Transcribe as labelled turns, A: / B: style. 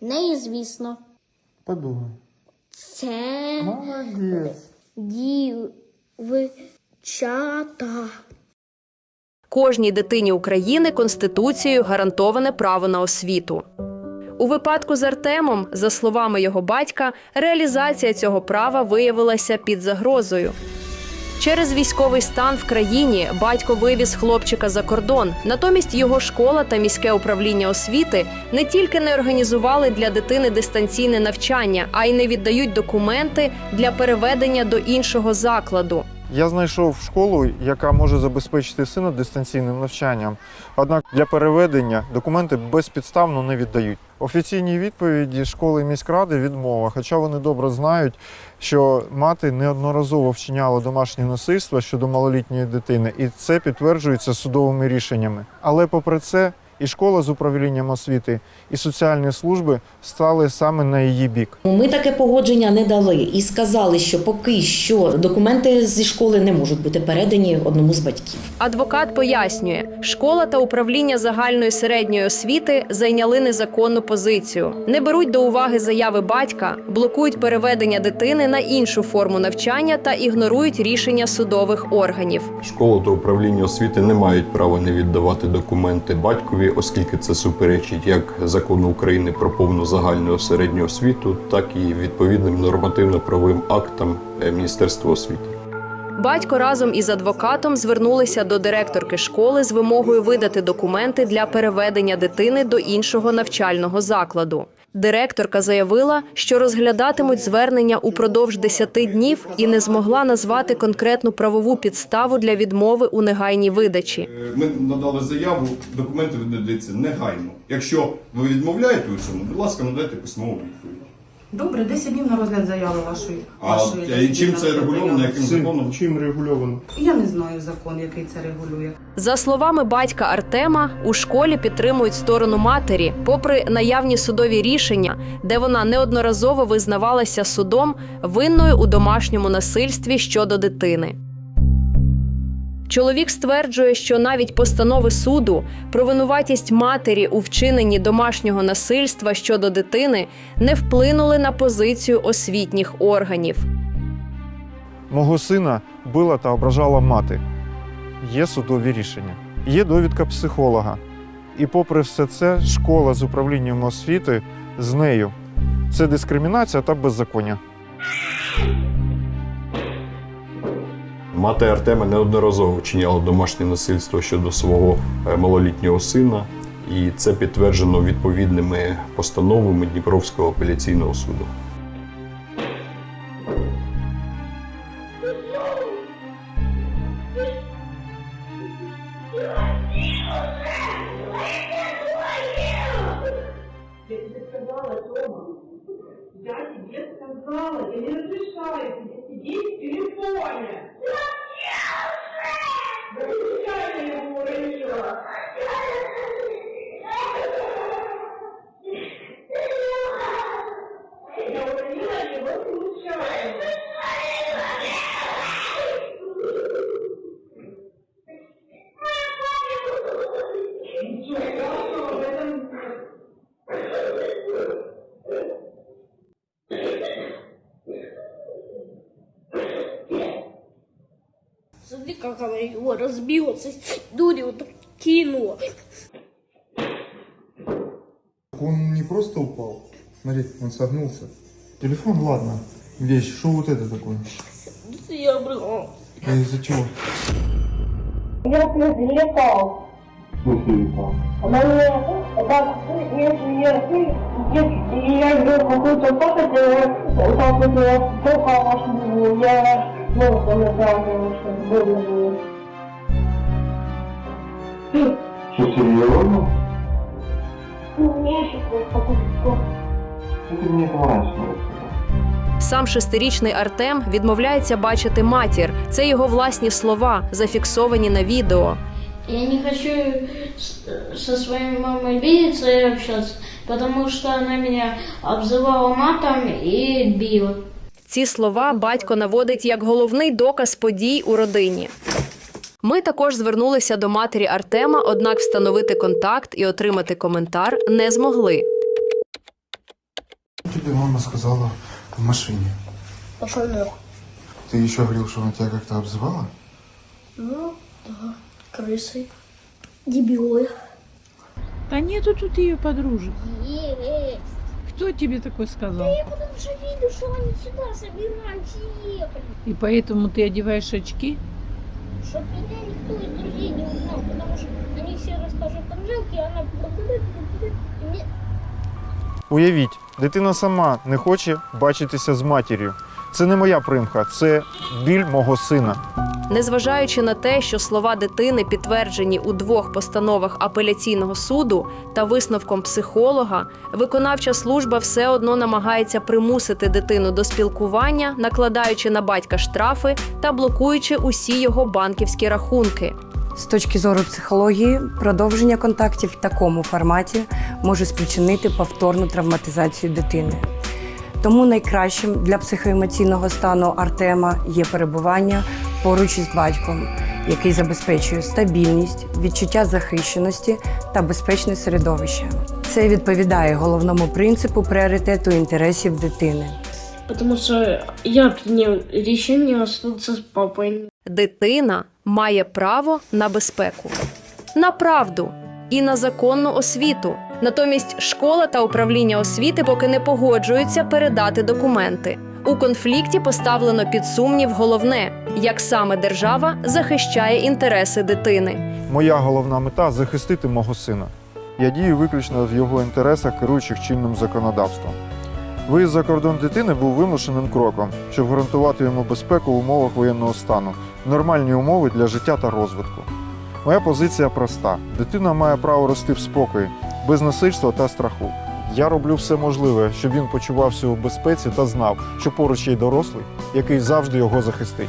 A: Неізвісно.
B: Подумай.
A: Це
B: Молодець.
A: дівчата.
C: Кожній дитині України Конституцією гарантоване право на освіту. У випадку з Артемом, за словами його батька, реалізація цього права виявилася під загрозою. Через військовий стан в країні батько вивіз хлопчика за кордон. Натомість його школа та міське управління освіти не тільки не організували для дитини дистанційне навчання, а й не віддають документи для переведення до іншого закладу.
B: Я знайшов школу, яка може забезпечити сина дистанційним навчанням. Однак для переведення документи безпідставно не віддають. Офіційні відповіді школи міськради відмова, хоча вони добре знають, що мати неодноразово вчиняла домашнє насильство щодо малолітньої дитини, і це підтверджується судовими рішеннями. Але попри це, і школа з управлінням освіти, і соціальні служби стали саме на її бік.
D: Ми таке погодження не дали і сказали, що поки що документи зі школи не можуть бути передані одному з батьків.
C: Адвокат пояснює, школа та управління загальної середньої освіти зайняли незаконну позицію, не беруть до уваги заяви батька, блокують переведення дитини на іншу форму навчання та ігнорують рішення судових органів.
E: Школа та управління освіти не мають права не віддавати документи батькові, оскільки це суперечить як закону України про повну загальну середню освіту, так і відповідним нормативно-правовим актам е, Міністерства освіти.
C: Батько разом із адвокатом звернулися до директорки школи з вимогою видати документи для переведення дитини до іншого навчального закладу. Директорка заявила, що розглядатимуть звернення упродовж 10 днів і не змогла назвати конкретну правову підставу для відмови у негайній видачі.
F: Ми надали заяву, документи видаються негайно. Якщо ви відмовляєте у цьому, будь ласка, надайте письмову відповідь.
G: Добре, 10 днів на розгляд заяви вашої.
F: А
G: вашої
F: е,
G: 10
F: чим це
G: на
F: регульовано,
G: заяви.
F: яким законом?
B: чим регульовано?
G: Я не знаю закон, який це регулює.
C: За словами батька Артема, у школі підтримують сторону матері, попри наявні судові рішення, де вона неодноразово визнавалася судом винною у домашньому насильстві щодо дитини. Чоловік стверджує, що навіть постанови суду про винуватість матері у вчиненні домашнього насильства щодо дитини не вплинули на позицію освітніх органів.
B: Мого сина била та ображала мати. Є судові рішення, є довідка психолога. І попри все це, школа з управлінням освіти з нею. Це дискримінація та беззаконня.
E: Мати Артема неодноразово вчиняла домашнє насильство щодо свого е, малолітнього сина, і це підтверджено відповідними постановами Дніпровського апеляційного суду.
H: Я тебе сказала, я не разрешаю тебе сидеть в телефоне.
A: Смотри, как она его разбьется. Дури вот так кинула.
I: Он не просто упал. Смотри, он согнулся. Телефон, ладно. Вещь. Что вот это такое?
A: Я брала.
I: А из-за чего?
H: Я прилетал. Она мне так, если я, я какую-то пакость, я так вот я машину, я нос наказывал, что больно было.
I: Что, серьезно?
H: Ну, мне еще какую-то
I: Это мне раньше
C: Сам шестирічний Артем відмовляється бачити матір. Це його власні слова, зафіксовані на відео.
A: Я не хочу с- со своей мамой видеться и общаться, потому что она меня обзывала матом и била.
C: Ці слова батько наводить як головний доказ подій у родині. Ми також звернулися до матері Артема, однак встановити контакт і отримати коментар не змогли.
I: тебе мама сказала в машине?
H: Пошел нахуй.
I: Ты еще говорил, что она тебя как-то обзывала?
H: Ну, да, крысы. Дебилы.
J: Да нету тут ее подружек. Кто тебе такой сказал?
H: Я потому что видел, что они сюда собирались и ехали.
J: И поэтому ты одеваешь очки?
H: Чтоб меня никто из друзей не узнал, потому что они все расскажут Анжелке, и она... И мне
B: Уявіть, дитина сама не хоче бачитися з матір'ю. Це не моя примха, це біль мого сина.
C: Незважаючи на те, що слова дитини підтверджені у двох постановах апеляційного суду та висновком психолога, виконавча служба все одно намагається примусити дитину до спілкування, накладаючи на батька штрафи та блокуючи усі його банківські рахунки.
K: З точки зору психології, продовження контактів в такому форматі може спричинити повторну травматизацію дитини. Тому найкращим для психоемоційного стану Артема є перебування поруч із батьком, який забезпечує стабільність, відчуття захищеності та безпечне середовище. Це відповідає головному принципу пріоритету інтересів дитини.
A: Потому что я принял решение остаться с папой.
C: Дитина має право на безпеку, на правду і на законну освіту. Натомість школа та управління освіти поки не погоджуються передати документи. У конфлікті поставлено під сумнів головне, як саме держава захищає інтереси дитини.
B: Моя головна мета захистити мого сина. Я дію виключно в його інтересах, керуючих чинним законодавством. Виїзд за кордон дитини був вимушеним кроком, щоб гарантувати йому безпеку в умовах воєнного стану, нормальні умови для життя та розвитку. Моя позиція проста: дитина має право рости в спокої, без насильства та страху. Я роблю все можливе, щоб він почувався у безпеці та знав, що поруч є дорослий, який завжди його захистить.